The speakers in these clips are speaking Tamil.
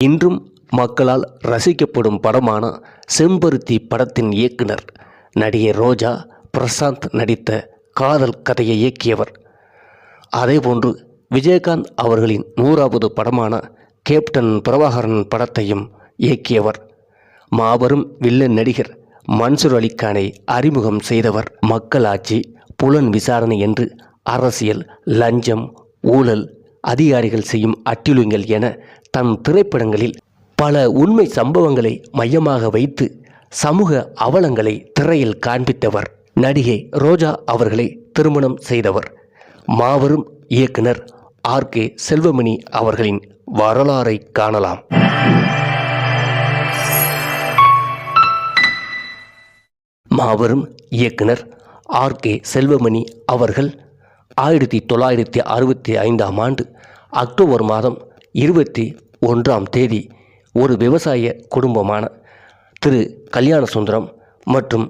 இன்றும் மக்களால் ரசிக்கப்படும் படமான செம்பருத்தி படத்தின் இயக்குனர் நடிகை ரோஜா பிரசாந்த் நடித்த காதல் கதையை இயக்கியவர். அதேபோன்று விஜயகாந்த் அவர்களின் நூறாவது படமான கேப்டன் பிரபாகரன் படத்தையும் இயக்கியவர். மாபெரும் வில்லன் நடிகர் மன்சூர் அலிகானை அறிமுகம் செய்தவர் மக்களாட்சி புலன் விசாரணை என்று அரசியல் லஞ்சம் ஊழல் அதிகாரிகள் செய்யும் அட்டிலுங்கள் என தன் திரைப்படங்களில் பல உண்மை சம்பவங்களை மையமாக வைத்து சமூக அவலங்களை திரையில் காண்பித்தவர். நடிகை ரோஜா அவர்களை திருமணம் செய்தவர். மாபெரும் இயக்குனர் ஆர். கே. செல்வமணி அவர்களின் வரலாறை காணலாம். மாபெரும் இயக்குனர் ஆர். கே. செல்வமணி அவர்கள் ஆயிரத்தி தொள்ளாயிரத்தி அறுபத்தி ஐந்தாம் ஆண்டு அக்டோபர் மாதம் இருபத்தி ஒன்றாம் தேதி ஒரு விவசாய குடும்பமான திரு கல்யாண சுந்தரம் மற்றும்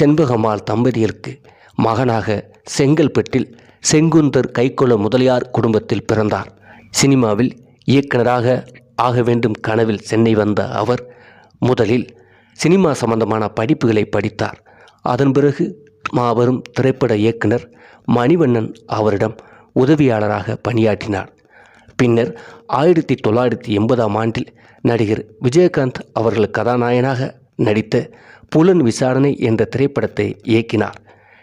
செண்பகம்மாள் தம்பதியருக்கு மகனாக செங்கல்பட்டில் செங்குந்தர் கைக்கொள்ள முதலியார் குடும்பத்தில் பிறந்தார். சினிமாவில் இயக்குநராக ஆக வேண்டும் கனவில் சென்னை வந்த அவர் முதலில் சினிமா சம்பந்தமான படிப்புகளை படித்தார். அதன் பிறகு மாபெரும் திரைப்பட இயக்குனர் மணிவண்ணன் அவரிடம் உதவியாளராக பணியாற்றினார். பின்னர் ஆயிரத்தி தொள்ளாயிரத்தி எண்பதாம் ஆண்டில் நடிகர் விஜயகாந்த் அவர்கள் கதாநாயகனாக நடித்த புலன் விசாரணை என்ற திரைப்படத்தை இயக்கினார்.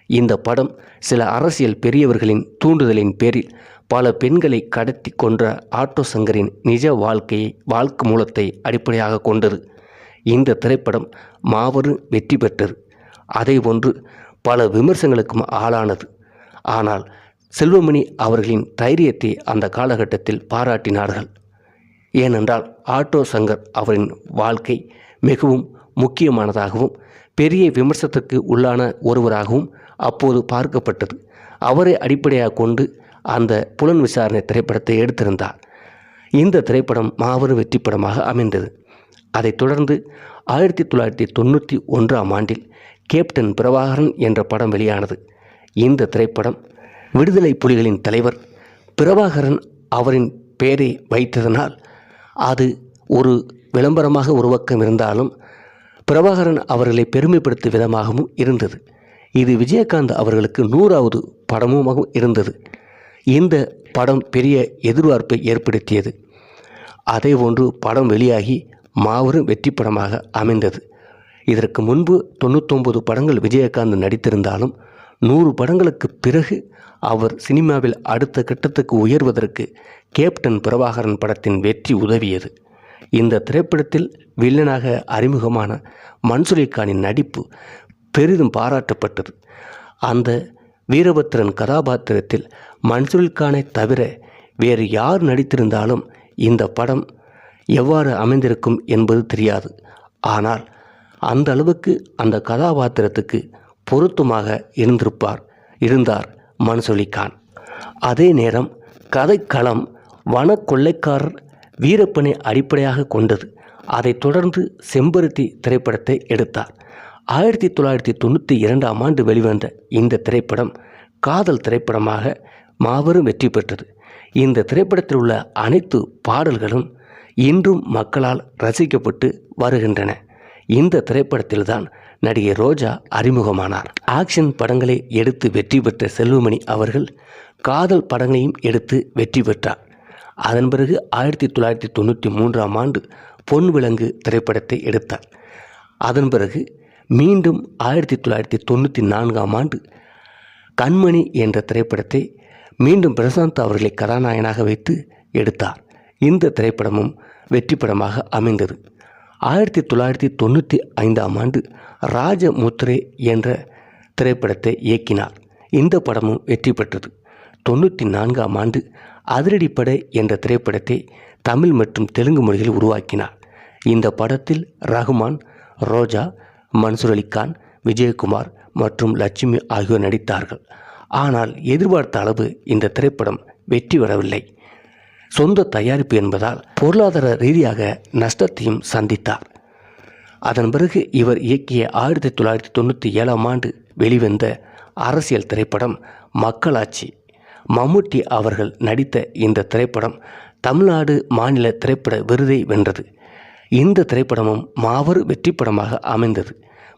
இந்த படம் சில அரசியல் பெரியவர்களின் தூண்டுதலின் பேரில் பல பெண்களை கடத்தி கொன்ற ஆட்டோ சங்கரின் நிஜ வாழ்க்கையை வாழ்க்கை மூலத்தை அடிப்படையாக கொண்டது. இந்த திரைப்படம் மாபெரும் வெற்றி பெற்றது. அதை ஒன்று பல விமர்சனங்களுக்கும் ஆளானது. ஆனால் செல்வமணி அவர்களின் தைரியத்தை அந்த காலகட்டத்தில் பாராட்டினார்கள். ஏனென்றால் ஆட்டோ சங்கர் அவரின் வாழ்க்கை மிகவும் முக்கியமானதாகவும் பெரிய விமர்சனத்துக்கு உள்ளான ஒருவராகவும் அப்போது பார்க்கப்பட்டது. அவரை அடிப்படையாக கொண்டு அந்த புலன் விசாரணை திரைப்படத்தை எடுத்திருந்தார். இந்த திரைப்படம் மாபெரும் வெற்றி படமாக அமைந்தது. அதைத் தொடர்ந்து ஆயிரத்தி தொள்ளாயிரத்தி தொண்ணூற்றி ஒன்றாம் ஆண்டில் கேப்டன் பிரபாகரன் என்ற படம் வெளியானது. இந்த திரைப்படம் விடுதலை புலிகளின் தலைவர் பிரபாகரன் அவரின் பெயரை வைத்ததனால் அது ஒரு விளம்பரமாக ஒரு பக்கம் இருந்தாலும் பிரபாகரன் அவர்களை பெருமைப்படுத்தும் விதமாகவும் இருந்தது. இது விஜயகாந்த் அவர்களுக்கு நூறாவது படமுமாகவும் இருந்தது. இந்த படம் பெரிய எதிர்பார்ப்பை ஏற்படுத்தியது. அதே போன்று படம் வெளியாகி மாபெரும் வெற்றி படமாக அமைந்தது. இதற்கு முன்பு தொண்ணூத்தொம்பது படங்கள் விஜயகாந்த் நடித்திருந்தாலும் நூறு படங்களுக்கு பிறகு அவர் சினிமாவில் அடுத்த கட்டத்துக்கு உயர்வதற்கு கேப்டன் பிரபாகரன் படத்தின் வெற்றி உதவியது. இந்த திரைப்படத்தில் வில்லனாக அறிமுகமான மன்சூரிகானின் நடிப்பு பெரிதும் பாராட்டப்பட்டது. அந்த வீரபத்திரன் கதாபாத்திரத்தில் மன்சூரிகானை தவிர வேறு யார் நடித்திருந்தாலும் இந்த படம் எவ்வாறு அமைந்திருக்கும் என்பது தெரியாது. ஆனால் அந்த அளவுக்கு அந்த கதாபாத்திரத்துக்கு பொருத்தமாக இருந்திருப்பார் இருந்தார் மன்சூலிகான் அதே நேரம் கதைக்களம் வன கொள்ளைக்காரர் வீரப்பனை அடிப்படையாக கொண்டது. அதைத் தொடர்ந்து செம்பருத்தி திரைப்படத்தை எடுத்தார். ஆயிரத்தி தொள்ளாயிரத்தி தொண்ணூற்றி இரண்டாம் ஆண்டு வெளிவந்த இந்த திரைப்படம் காதல் திரைப்படமாக மாபெரும் வெற்றி பெற்றது. இந்த திரைப்படத்தில் உள்ள அனைத்து பாடல்களும் இன்றும் மக்களால் ரசிக்கப்பட்டு வருகின்றன. இந்த திரைப்படத்தில்தான் நடிகை ரோஜா அறிமுகமானார். ஆக்ஷன் படங்களை எடுத்து வெற்றி பெற்ற செல்வமணி அவர்கள் காதல் படங்களையும் எடுத்து வெற்றி பெற்றார். அதன் பிறகு ஆயிரத்தி தொள்ளாயிரத்தி தொண்ணூற்றி மூன்றாம் ஆண்டு பொன் விலங்கு திரைப்படத்தை எடுத்தார். அதன் பிறகு மீண்டும் ஆயிரத்தி தொள்ளாயிரத்தி தொண்ணூற்றி நான்காம் ஆண்டு கண்மணி என்ற திரைப்படத்தை மீண்டும் பிரசாந்த் அவர்களை கதாநாயகனாக வைத்து எடுத்தார். இந்த திரைப்படமும் வெற்றி படமாக அமைந்தது. ஆயிரத்தி தொள்ளாயிரத்தி தொண்ணூற்றி ஐந்தாம் ஆண்டு ராஜமுத்ரே என்ற திரைப்படத்தை இயக்கினார். இந்த படமும் வெற்றி பெற்றது. தொண்ணூற்றி நான்காம் ஆண்டு அதிரடிப்படை என்ற திரைப்படத்தை தமிழ் மற்றும் தெலுங்கு மொழியில் உருவாக்கினார். இந்த படத்தில் ரகுமான் ரோஜா மன்சூர் அலிகான் விஜயகுமார் மற்றும் லட்சுமி ஆகியோர் நடித்தார்கள். ஆனால் எதிர்பார்த்த அளவு இந்த திரைப்படம் வெற்றி பெறவில்லை. சொந்த தயாரிப்பு என்பதால் பொருளாதார ரீதியாக நஷ்டத்தையும் சந்தித்தார். அதன் பிறகு இவர் இயக்கிய ஆயிரத்தி தொள்ளாயிரத்தி தொண்ணூற்றி ஏழாம் ஆண்டு வெளிவந்த அரசியல் திரைப்படம் மக்களாட்சி. மம்முட்டி அவர்கள் நடித்த இந்த திரைப்படம் தமிழ்நாடு மாநில திரைப்பட விருதை வென்றது. இந்த திரைப்படமும் மாபெரும் வெற்றி படமாக அமைந்தது.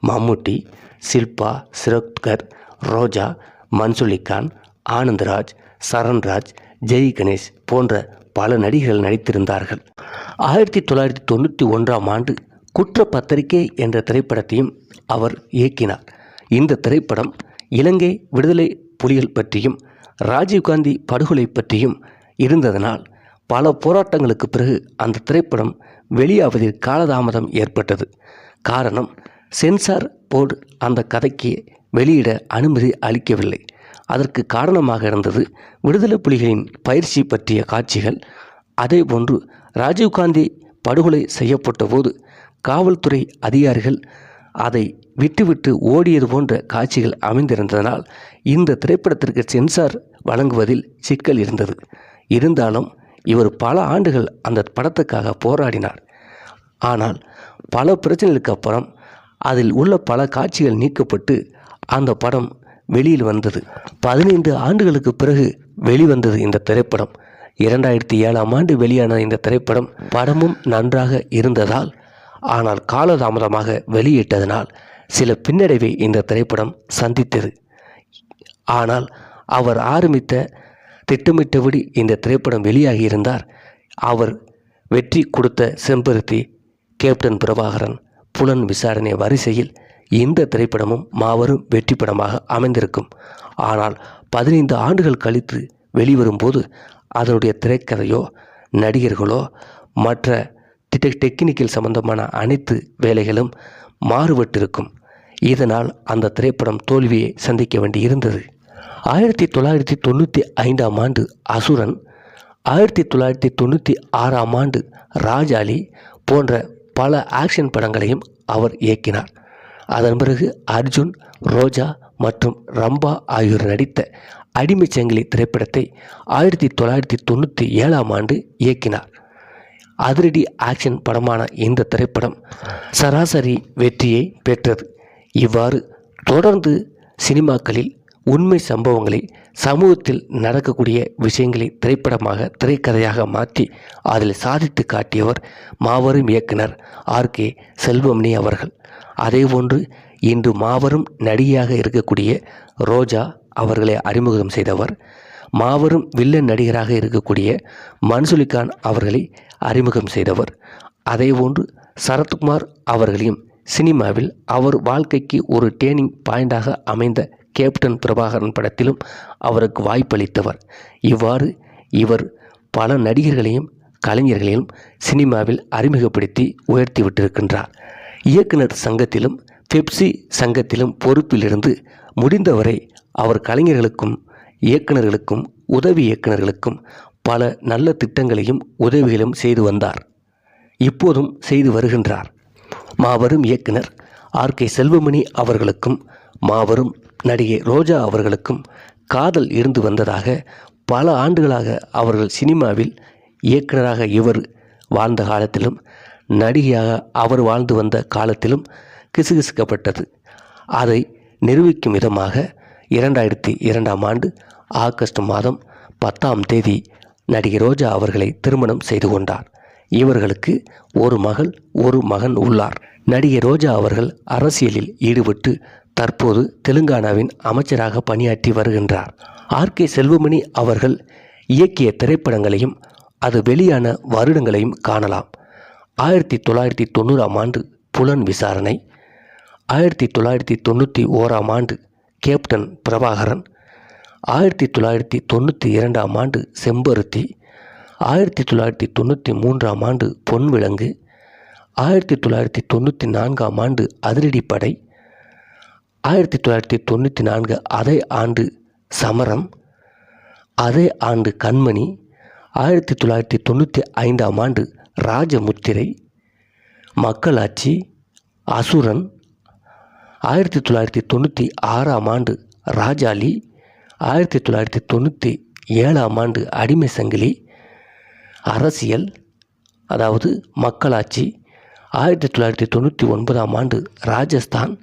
மம்முட்டி சில்பா சிரோத்கர் ரோஜா மன்சுலிகான் ஆனந்தராஜ் சரண்ராஜ் ஜெய் கணேஷ் போன்ற பல நடிகர்கள் நடித்திருந்தார்கள். ஆயிரத்தி தொள்ளாயிரத்தி தொண்ணூற்றி ஒன்றாம் ஆண்டு குற்ற பத்திரிகை என்ற திரைப்படத்தையும் அவர் இயக்கினார். இந்த திரைப்படம் இலங்கை விடுதலை புலிகள் பற்றியும் ராஜீவ்காந்தி படுகொலை பற்றியும் இருந்ததனால் பல போராட்டங்களுக்கு பிறகு அந்த திரைப்படம் வெளியாவதில் காலதாமதம் ஏற்பட்டது. காரணம் சென்சார் போர்டு அந்த கதைக்கு வெளியிட அனுமதி அளிக்கவில்லை. அதற்கு காரணமாக இருந்தது விடுதலை புலிகளின் பயிற்சி பற்றிய காட்சிகள். அதேபோன்று ராஜீவ்காந்தி படுகொலை செய்யப்பட்ட போது காவல்துறை அதிகாரிகள் அதை விட்டுவிட்டு ஓடியது போன்ற காட்சிகள் அமைந்திருந்ததனால் இந்த திரைப்படத்திற்கு சென்சார் வழங்குவதில் சிக்கல் இருந்தது. இருந்தாலும் இவர் பல ஆண்டுகள் அந்த படத்துக்காக போராடினார். ஆனால் பல பிரச்சனைகளுக்கு அப்புறம் அதில் உள்ள பல காட்சிகள் நீக்கப்பட்டு அந்த படம் வெளியில் வந்தது. பதினைந்து ஆண்டுகளுக்கு பிறகு வெளிவந்தது இந்த திரைப்படம். இரண்டாயிரத்தி ஏழாம் ஆண்டு வெளியான இந்த திரைப்படம் படமும் நன்றாக இருந்ததால் ஆனால் காலதாமதமாக வெளியிட்டதனால் சில பின்னடைவை இந்த திரைப்படம் சந்தித்தது. ஆனால் அவர் ஆரம்பித்த திட்டமிட்டபடி இந்த திரைப்படம் வெளியாகி இருந்தார். அவர் வெற்றி கொடுத்த செம்பருத்தி கேப்டன் பிரபாகரன் புலன் விசாரணை வரிசையில் இந்த திரைப்படமும் மாபெரும் வெற்றி படமாக அமைந்திருக்கும். ஆனால் பதினைந்து ஆண்டுகள் கழித்து வெளிவரும்போது அதனுடைய திரைக்கதையோ நடிகர்களோ மற்ற திட்ட டெக்னிக்கல் சம்பந்தமான அனைத்து வேலைகளும் மாறுபட்டிருக்கும். இதனால் அந்த திரைப்படம் தோல்வியை சந்திக்க வேண்டி இருந்தது ஆயிரத்தி தொள்ளாயிரத்தி தொண்ணூற்றி ஐந்தாம் ஆண்டு அசுரன் ஆயிரத்தி தொள்ளாயிரத்தி தொண்ணூற்றி ஆறாம் ஆண்டு ராஜாலி போன்ற பல ஆக்ஷன் படங்களையும் அவர் இயக்கினார். அதன் பிறகு அர்ஜுன் ரோஜா மற்றும் ரம்பா ஆகியோர் நடித்த அடிமை சங்கிலி திரைப்படத்தை ஆயிரத்தி தொள்ளாயிரத்தி தொண்ணூற்றி ஏழாம் ஆண்டு இயக்கினார். அதிரடி ஆக்ஷன் படமான இந்த திரைப்படம் சராசரி வெற்றியை பெற்றது. இவ்வாறு தொடர்ந்து சினிமாக்களில் உண்மை சம்பவங்களை சமூகத்தில் நடக்கக்கூடிய விஷயங்களை திரைப்படமாக திரைக்கதையாக மாற்றி அதில் சாதித்து காட்டியவர் மாபெரும் இயக்குனர் ஆர். கே. செல்வமணி அவர்கள். அதேபோன்று இன்று மாபெரும் நடிகையாக இருக்கக்கூடிய ரோஜா அவர்களை அறிமுகம் செய்தவர் மாபெரும் வில்லன் நடிகராக இருக்கக்கூடிய மன்சுலிகான் அவர்களை அறிமுகம் செய்தவர். அதேபோன்று சரத்குமார் அவர்களையும் சினிமாவில் அவர் வாழ்க்கைக்கு ஒரு டேர்னிங் பாயிண்டாக அமைந்த கேப்டன் பிரபாகரன் படத்திலும் அவருக்கு வாய்ப்பளித்தவர். இவ்வாறு இவர் பல நடிகர்களையும் கலைஞர்களையும் சினிமாவில் அறிமுகப்படுத்தி உயர்த்தி விட்டிருக்கின்றார். இயக்குனர் சங்கத்திலும் பெப்சி சங்கத்திலும் பொறுப்பிலிருந்து முடிந்தவரை அவர் கலைஞர்களுக்கும் இயக்குனர்களுக்கும் உதவி இயக்குநர்களுக்கும் பல நல்ல திட்டங்களையும் உதவிகளும் செய்து வந்தார். இப்போதும் செய்து வருகின்றார். மாபெரும் இயக்குனர் ஆர் கே செல்வமணி அவர்களுக்கும் மாபெரும் நடிகை ரோஜா அவர்களுக்கும் காதல் இருந்து வந்ததாக பல ஆண்டுகளாக அவர்கள் சினிமாவில் இயக்குனராக இவர் வாழ்ந்த காலத்திலும் நடிகையாக அவர் வாழ்ந்து வந்த காலத்திலும் கிசுகிசுக்கப்பட்டது. அதை நிரூபிக்கும் விதமாக இரண்டாயிரத்தி இரண்டாம் ஆண்டு ஆகஸ்ட் மாதம் பத்தாம் தேதி நடிகை ரோஜா அவர்களை திருமணம் செய்து கொண்டார். இவர்களுக்கு ஒரு மகள் ஒரு மகன் உள்ளார். நடிகை ரோஜா அவர்கள் அரசியலில் ஈடுபட்டு தற்போது தெலுங்கானாவின் அமைச்சராக பணியாற்றி வருகின்றார். ஆர். கே. செல்வமணி அவர்கள் இயக்கிய திரைப்படங்களையும் அது வெளியான வருடங்களையும் காணலாம். ஆயிரத்தி தொள்ளாயிரத்தி தொண்ணூறாம் ஆண்டு புலன் விசாரணை ஆயிரத்தி தொள்ளாயிரத்தி தொண்ணூற்றி ஓராம் ஆண்டு கேப்டன் பிரபாகரன் ஆயிரத்தி தொள்ளாயிரத்தி தொண்ணூற்றி இரண்டாம் ஆண்டு செம்பருத்தி ஆயிரத்தி தொள்ளாயிரத்தி தொண்ணூற்றி மூன்றாம் ஆண்டு பொன்விலங்கு ஆயிரத்தி தொள்ளாயிரத்தி தொண்ணூற்றி நான்காம் ஆண்டு அதிரடிப்படை ஆயிரத்தி தொள்ளாயிரத்தி தொண்ணூற்றி நான்கு அதே ஆண்டு சமரம் அதே ஆண்டு கண்மணி ஆயிரத்தி தொள்ளாயிரத்தி தொண்ணூற்றி ஐந்தாம் ஆண்டு ராஜமுத்திரை மக்களாட்சி அசுரன் ஆயிரத்தி தொள்ளாயிரத்தி தொண்ணூற்றி ஆறாம் ஆண்டு ராஜாலி ஆயிரத்தி தொள்ளாயிரத்தி தொண்ணூற்றி ஏழாம் ஆண்டு அடிமை சங்கிலி அரசியல் அதாவது மக்களாட்சி ஆயிரத்தி தொள்ளாயிரத்தி தொண்ணூற்றி ஒன்பதாம் ஆண்டு ராஜஸ்தான்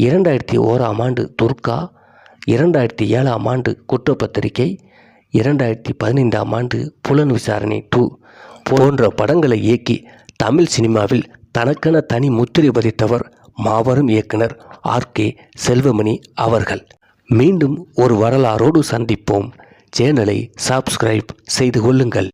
இரண்டாயிரத்தி ஓராம் ஆண்டு துர்கா இரண்டாயிரத்தி ஏழாம் ஆண்டு குற்றப்பத்திரிகை இரண்டாயிரத்தி பதினைந்தாம் ஆண்டு புலன் விசாரணை டூ போன்ற படங்களை இயக்கி தமிழ் சினிமாவில் தனக்கென தனி முத்திரை பதித்தவர் மாபெரும் இயக்குனர் ஆர் கே செல்வமணி அவர்கள். மீண்டும் ஒரு வரலாறோடு சந்திப்போம். சேனலை சப்ஸ்கிரைப் செய்து கொள்ளுங்கள்.